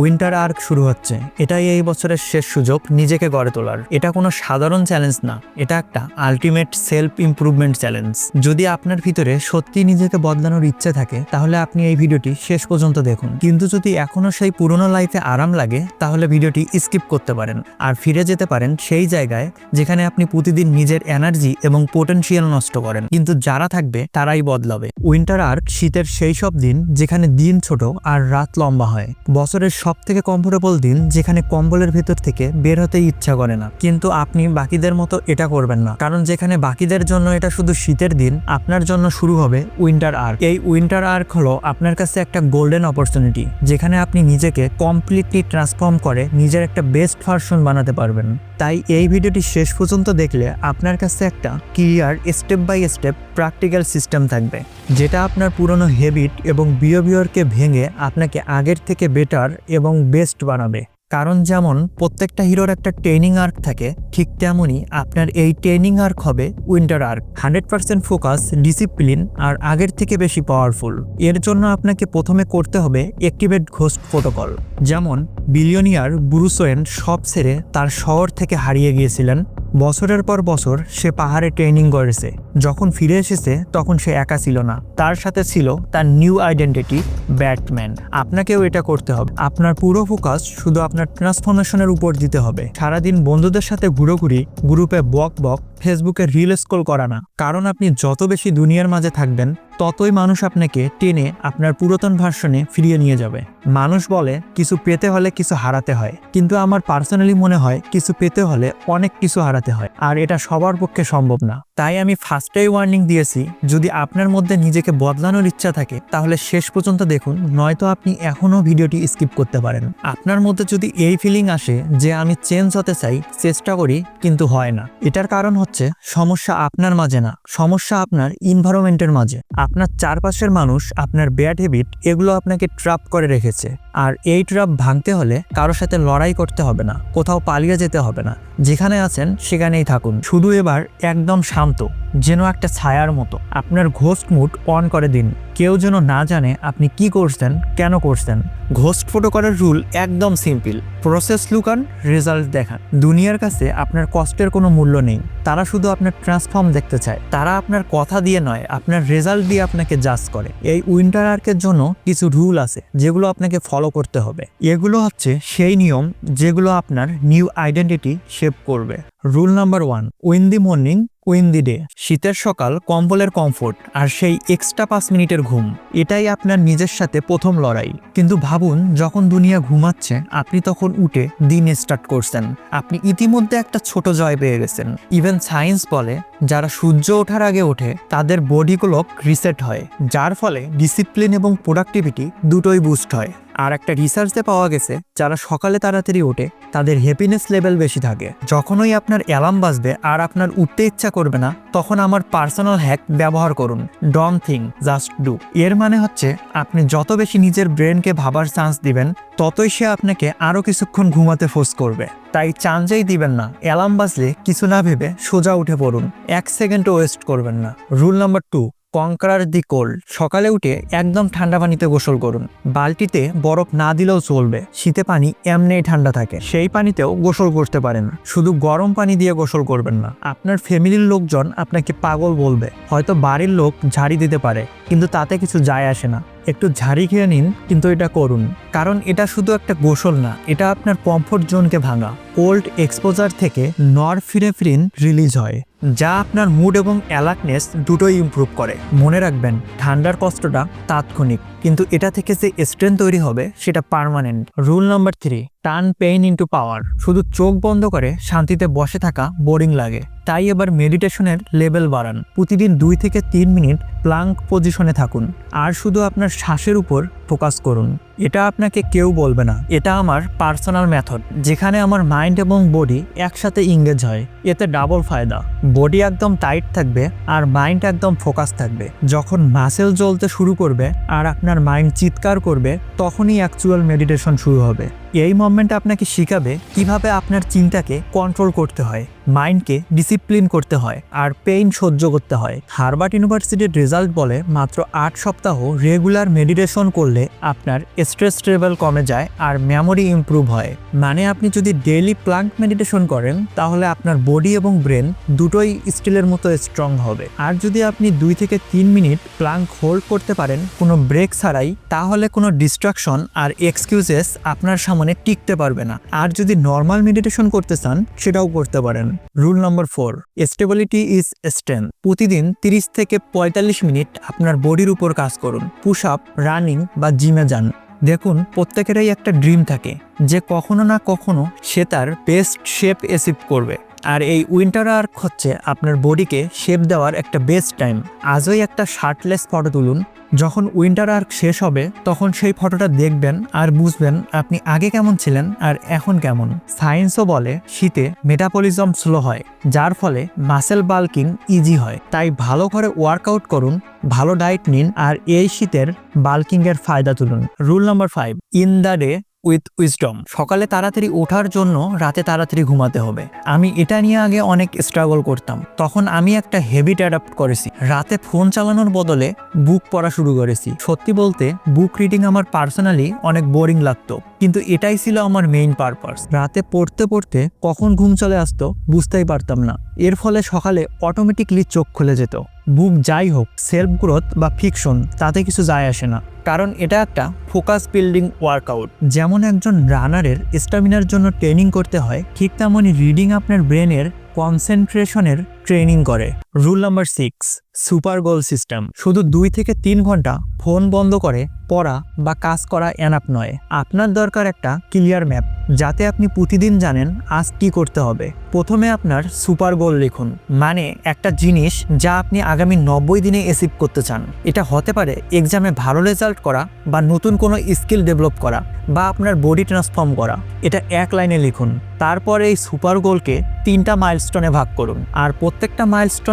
Winter arc শুরু হচ্ছে। এটাই এই বছরের শেষ সুযোগ নিজেকে গড়ে তোলার। এটা কোনো সাধারণ চ্যালেঞ্জ না। এটা একটা আলটিমেট সেলফ ইমপ্রুভমেন্ট চ্যালেঞ্জ যদি আপনার ভিতরে সত্যি নিজেকে বদলানোর ইচ্ছে থাকে, তাহলে আপনি এই ভিডিওটি শেষ পর্যন্ত দেখুন। কিন্তু যদি এখনও সেই পুরনো লাইফে আরাম লাগে, তাহলে ভিডিওটি স্কিপ করতে পারেন। আর ফিরে যেতে পারেন সেই জায়গায় যেখানে আপনি প্রতিদিন নিজের এনার্জি এবং পোটেনশিয়াল নষ্ট করেন। কিন্তু যারা থাকবে, তারাই বদলাবে। উইন্টার আর্ক শীতের সেই সব দিন যেখানে দিন ছোট আর রাত লম্বা হয়। বছরের সব থেকে কমফোর্টেবল দিন যেখানে কম্বলের ভেতর থেকে বের হতে ইচ্ছা করে না। কিন্তু আপনি বাকিদের মতো এটা করবেন না। কারণ যেখানে বাকিদের জন্য এটা শুধু শীতের দিন, আপনার জন্য শুরু হবে উইন্টার আর্ক এই উইন্টার আর্ক হলো আপনার কাছে একটা গোল্ডেন অপরচুনিটি যেখানে আপনি নিজেকে কমপ্লিটলি ট্রান্সফর্ম করে নিজের একটা বেস্ট ভার্সন বানাতে পারবেন। তাই এই ভিডিওটি শেষ পর্যন্ত দেখলে আপনার কাছে একটা clear step by step practical system থাকবে, যেটা আপনার পুরনো হ্যাবিট এবং বিহেভিয়ারকে ভেঙে আপনাকে আগের থেকে বেটার এবং বেস্ট বানাবে। কারণ যেমন প্রত্যেকটা হিরোর একটা ট্রেনিং আর্ক থাকে, ঠিক তেমনই আপনার এই ট্রেনিং আর্ক হবে winter arc. Hundred percent focus, discipline আর আগের থেকে বেশি পাওয়ারফুল। এর জন্য আপনাকে প্রথমে করতে হবে অ্যাক্টিভেট ঘোস্ট প্রোটোকল। যেমন বিলিয়নিয়ার ব্রুসোয়েন সব ছেড়ে তার শহর থেকে হারিয়ে গিয়েছিলেন বছরের পর বছর সে পাহাড়ে ট্রেনিং করেছে। যখন ফিরে এসেছে, তখন সে একা ছিল না। তার সাথে ছিল তার নিউ আইডেন্টিটি ব্যাটম্যান আপনাকেও এটা করতে হবে। আপনার পুরো ফোকাস শুধু আপনার ট্রান্সফরমেশনের উপর দিতে হবে। সারাদিন বন্ধুদের সাথে ঘুরোঘুরি গ্রুপে বক বক ফেসবুকে রিল স্ক্রল করা না। কারণ আপনি যত বেশি দুনিয়ার মাঝে থাকবেন, ততই মানুষ আপনাকে টেনে আপনার পুরাতন ভার্সনে ফিরিয়ে নিয়ে যাবে। মানুষ বলে, কিছু পেতে হলে কিছু হারাতে হয়। কিন্তু আমার পার্সোনালি মনে হয়, কিছু পেতে হলে অনেক কিছু হারাতে হয়। আর এটা সবার পক্ষে সম্ভব না। তাই আমি ফার্স্টেই ওয়ার্নিং দিয়েছি, যদি আপনার মধ্যে নিজেকে বদলানোর ইচ্ছা থাকে, তাহলে শেষ পর্যন্ত দেখুন, নয়তো আপনি এখনও ভিডিওটি স্কিপ করতে পারেন। আপনার মধ্যে যদি এই ফিলিং আসে যে আমি চেঞ্জ হতে চাই, চেষ্টা করি, কিন্তু হয় না। এটার কারণ সমস্যা আপনার মাঝে না, সমস্যা আপনার ইনভারনমেন্টের মাঝে। আপনার চারপাশের মানুষ, আপনার ব্যাড হ্যাবিট এগুলো আপনাকে ট্রাপ করে রেখেছে। আর এই ট্রাপ ভাঙতে হলে কারোর সাথে লড়াই করতে হবে না, কোথাও পালিয়ে যেতে হবে না। যেখানে আছেন সেখানেই থাকুন। শুধু এবার একদম শান্ত। যেন একটা ছায়ার মতো। আপনার ঘোস্ট মুড অন করে দিন। কেউ যেন না জানে আপনি কি করছেন, কেন করছেন। ঘোস্ট ফটো করার রুল একদম সিম্পল। প্রসেস লুকান, রেজাল্ট দেখান। দুনিয়ার কাছে আপনার কষ্টের কোনো মূল্য নেই। তারা শুধু আপনার ট্রান্সফর্ম দেখতে চায়। তারা আপনার কথা দিয়ে নয়, আপনার রেজাল্ট দিয়ে আপনাকে জাজ করে। এই উইন্টার আর্কের জন্য কিছু রুল আছে, যেগুলো আপনাকে ফলো করতে হবে। এগুলো হচ্ছে সেই নিয়ম যেগুলো আপনার নিউ আইডেন্টিটি শেপ করবে। Rule number one win the morning win the day শীতের সকাল, কম্বলের কমফোর্ট আর সেই এক্সট্রা পাঁচ মিনিটের ঘুম। এটাই আপনার নিজের সাথে প্রথম লড়াই। কিন্তু ভাবুন, যখন দুনিয়া ঘুমাচ্ছে, আপনি তখন উঠে দিন স্টার্ট করছেন। আপনি ইতিমধ্যে একটা ছোট জয় পেয়ে গেছেন। ইভেন সায়েন্স বলে, যারা সূর্য ওঠার আগে ওঠে, তাদের বডি ক্লক রিসেট হয়। যার ফলে ডিসিপ্লিন এবং প্রোডাক্টিভিটি দুটোই বুস্ট হয়। আর একটা রিসার্চে পাওয়া গেছে, যারা সকালে তাড়াতাড়ি ওঠে, তাদের হ্যাপিনেস লেভেল বেশি থাকে। যখনই আপনার অ্যালার্ম বাজবে আর আপনার উঠতে ইচ্ছা করবে না, তখন আমার পার্সোনাল হ্যাক ব্যবহার করুন ডন থিং জাস্ট ডু এর মানে হচ্ছে, আপনি যত বেশি নিজের ব্রেনকে ভাবার চান্স দিবেন, ততই সে আপনাকে আরও কিছুক্ষণ ঘুমাতে ফোর্স করবে। তাই চান্সেই দিবেন না অ্যালার্ম বাজলে কিছু না ভেবে সোজা উঠে পড়ুন, এক সেকেন্ডও ওয়েস্ট করবেন না। Rule number two conquer the cold সকালে উঠে একদম ঠান্ডা পানিতে গোসল করুন। বালতিতে বরফ না দিলেও চলবে, শীতে পানি এমনিই ঠান্ডা থাকে। সেই পানিতেও গোসল করতে পারেন, শুধু গরম পানি দিয়ে গোসল করবেন না। আপনার ফ্যামিলির লোকজন আপনাকে পাগল বলবে, হয়তো বাড়ির লোক ঝাড়ি দিতে পারে, কিন্তু তাতে কিছু যায় আসে না। একটু ঝাড়ি খেয়ে নিন, কিন্তু এটা করুন। কারণ এটা শুধু একটা গোসল না, এটা আপনার কমফোর্ট জোনকে ভাঙা। কোল্ড এক্সপোজার থেকে নর ফিরে ফিরিন রিলিজ হয়, যা আপনার মুড এবং অ্যালার্টনেস দুটোই ইম্প্রুভ করে। মনে রাখবেন, ঠান্ডার কষ্টটা তাৎক্ষণিক, কিন্তু এটা থেকে যে স্ট্রেন তৈরি হবে, সেটা permanent rule number three turn pain into power শুধু চোখ বন্ধ করে শান্তিতে বসে থাকা বোরিং লাগে। তাই এবার মেডিটেশনের লেভেল বাড়ান। প্রতিদিন দুই থেকে তিন মিনিট প্লাঙ্ক পজিশনে থাকুন। আর শুধু আপনার শ্বাসের উপর ফোকাস করুন। এটা আপনাকে কেউ বলবে না। এটা আমার পার্সোনাল মেথড যেখানে আমার মাইন্ড এবং বডি একসাথে ইংগেজ হয়। এতে ডাবল ফায়দা। বডি একদম টাইট থাকবে আর মাইন্ড একদম ফোকাস থাকবে। যখন মাসেল জ্বলতে শুরু করবে আর আপনার মাইন্ড চিৎকার করবে, তখনই অ্যাকচুয়াল মেডিটেশন শুরু হবে। এই মোমেন্ট আপনাকে শিখাবে কীভাবে আপনার চিন্তাকে কন্ট্রোল করতে হয়। মাইন্ডকে ডিসিপ্লিন করতে হয় আর পেইন সহ্য করতে হয়। হার্ভার্ড ইউনিভার্সিটির রেজাল্ট বলে মাত্র আট সপ্তাহ রেগুলার মেডিটেশন করলে আপনার স্ট্রেস লেভেল কমে যায় আর মেমোরি ইমপ্রুভ হয়। মানে আপনি যদি ডেইলি প্লাঙ্ক মেডিটেশন করেন, তাহলে আপনার বডি এবং ব্রেন দুটোই স্টিলের মতো স্ট্রং হবে। আর যদি আপনি দুই থেকে তিন মিনিট প্লাঙ্ক হোল্ড করতে পারেন কোনো ব্রেক ছাড়াই, তাহলে কোনো ডিস্ট্রাকশন আর এক্সকিউজেস আপনার সামনে টিকতে পারবে না। আর যদি নর্মাল মেডিটেশন করতে চান, সেটাও করতে পারেন। Rule number four stability is strength প্রতিদিন 30 থেকে পঁয়তাল্লিশ মিনিট আপনার বডির উপর কাজ করুন। পুশ আপ রানিং বা জিমে যান। দেখুন, প্রত্যেকেরই একটা ড্রিম থাকে। যে কখনো না কখনো সে তার বেস্ট শেপ অ্যাচিভ করবে। আর এই উইন্টার আর্ক হচ্ছে আপনার বডিকে শেপ দেওয়ার একটা বেস্ট টাইম আজই একটা শার্টলেস ফটো তুলুন। যখন উইন্টার আর্ক শেষ হবে, তখন সেই ফটোটা দেখবেন আর বুঝবেন আপনি আগে কেমন ছিলেন আর এখন কেমন। সায়েন্সও বলে, শীতে মেটাবলিজম স্লো হয়, যার ফলে মাসেল বাল্কিং ইজি হয়। তাই ভালো করে ওয়ার্কআউট করুন, ভালো ডায়েট নিন আর এই শীতের বাল্কিংয়ের ফায়দা তুলুন। Rule number five end the day with wisdom. সকালে তাড়াতাড়ি ওঠার জন্য রাতে তাড়াতাড়ি ঘুমাতে হবে। আমি এটা নিয়ে আগে অনেক স্ট্রাগল করতাম। তখন আমি একটা হেবিট অ্যাডাপ্ট করেছি। রাতে ফোন চালানোর বদলে বুক পড়া শুরু করেছি। সত্যি বলতে বুক রিডিং আমার পার্সোনালি অনেক বোরিং লাগতো। কিন্তু এটাই ছিল আমার মেইন পারপাস রাতে পড়তে পড়তে কখন ঘুম চলে আসতো বুঝতেই পারতাম না। এর ফলে সকালে অটোমেটিকলি চোখ খুলে যেত। বুক যাই হোক, সেলফ গ্রোথ বা ফিকশন, তাতে কিছু যায় আসে না। কারণ এটা একটা ফোকাস বিল্ডিং ওয়ার্কআউট। যেমন একজন রানারের স্টামিনার জন্য ট্রেনিং করতে হয়, ঠিক তেমনই রিডিং আপনার ব্রেনের কনসেন্ট্রেশনের ট্রেনিং করে। Rule number six super goal system শুধু দুই থেকে তিন ঘণ্টা ফোন বন্ধ করে পড়া বা কাজ করা এনাপ নয়। আপনার দরকার একটা ক্লিয়ার ম্যাপ যাতে আপনি প্রতিদিন জানেন আজ কি করতে হবে। প্রথমে আপনার সুপার গোল লিখুন মানে একটা জিনিস যা আপনি আগামী নব্বই দিনে অ্যাচিভ করতে চান। এটা হতে পারে এক্সামে ভালো রেজাল্ট করা বা নতুন কোনো স্কিল ডেভেলপ করা বা আপনার বডি ট্রান্সফর্ম করা। এটা এক লাইনে লিখুন, তারপর এই সুপার গোলকে তিনটা মাইলস্টোনে ভাগ করুন। আর প্রত্যেকটা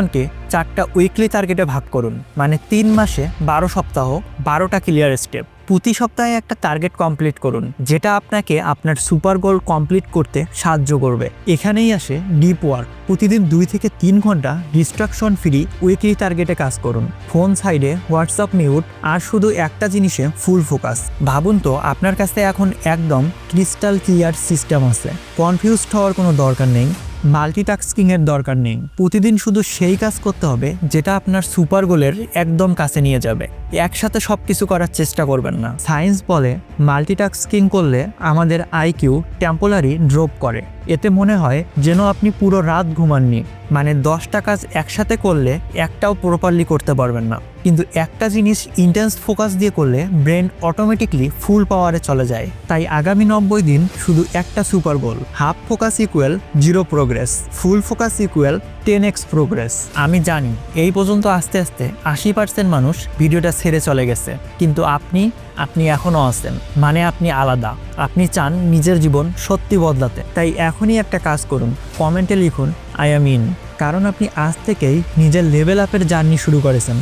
মাইলস্টোনকে চারটা উইকলি টার্গেটে ভাগ করুন। মানে তিন মাসে বারো সপ্তাহ, বারোটা ক্লিয়ার স্টেপ প্রতি সপ্তাহে একটা টার্গেট কমপ্লিট করুন, যেটা আপনাকে আপনার সুপার গোল কমপ্লিট করতে সাহায্য করবে। এখানেই আসে ডিপ ওয়ার্ক প্রতিদিন দুই থেকে তিন ঘণ্টা ডিস্ট্রাকশন ফ্রি উইকলি টার্গেটে কাজ করুন। ফোন সাইডে হোয়াটসঅ্যাপ মিউট আর শুধু একটা জিনিসে ফুল ফোকাস ভাবুন তো, আপনার কাছে এখন একদম ক্রিস্টাল ক্লিয়ার সিস্টেম আছে। কনফিউজড হওয়ার কোনো দরকার নেই। মাল্টিটাস্কিং এর দরকার নেই। প্রতিদিন শুধু সেই কাজ করতে হবে, যেটা আপনার সুপার গোলের একদম কাছে নিয়ে যাবে। একসাথে সব কিছু করার চেষ্টা করবেন না। সায়েন্স বলে, মাল্টিটাস্কিং করলে আমাদের আইকিউ টেম্পোলারি ড্রপ করে। এতে মনে হয় যেন আপনি পুরো রাত ঘুমাননি। মানে দশটা কাজ একসাথে করলে একটাও প্রপারলি করতে পারবেন না। কিন্তু একটা জিনিস ইন্টেন্স ফোকাস দিয়ে করলে ব্রেন অটোমেটিকলি ফুল পাওয়ারে চলে যায়। তাই আগামী নব্বই দিন শুধু একটা super goal half focus equal zero progress full focus equal ten x progress আমি জানি, এই পর্যন্ত আস্তে আস্তে আশি পার্সেন্ট মানুষ ভিডিওটা ছেড়ে চলে গেছে। কিন্তু আপনি আপনি এখনও আছেন মানে আপনি আলাদা। আপনি চান নিজের জীবন সত্যি বদলাতে। তাই এখনই একটা কাজ করুন, কমেন্টে লিখুন আই এম ইন কারণ আপনি আজ থেকেই নিজের লেভেল আপের জার্নি শুরু করেছেন।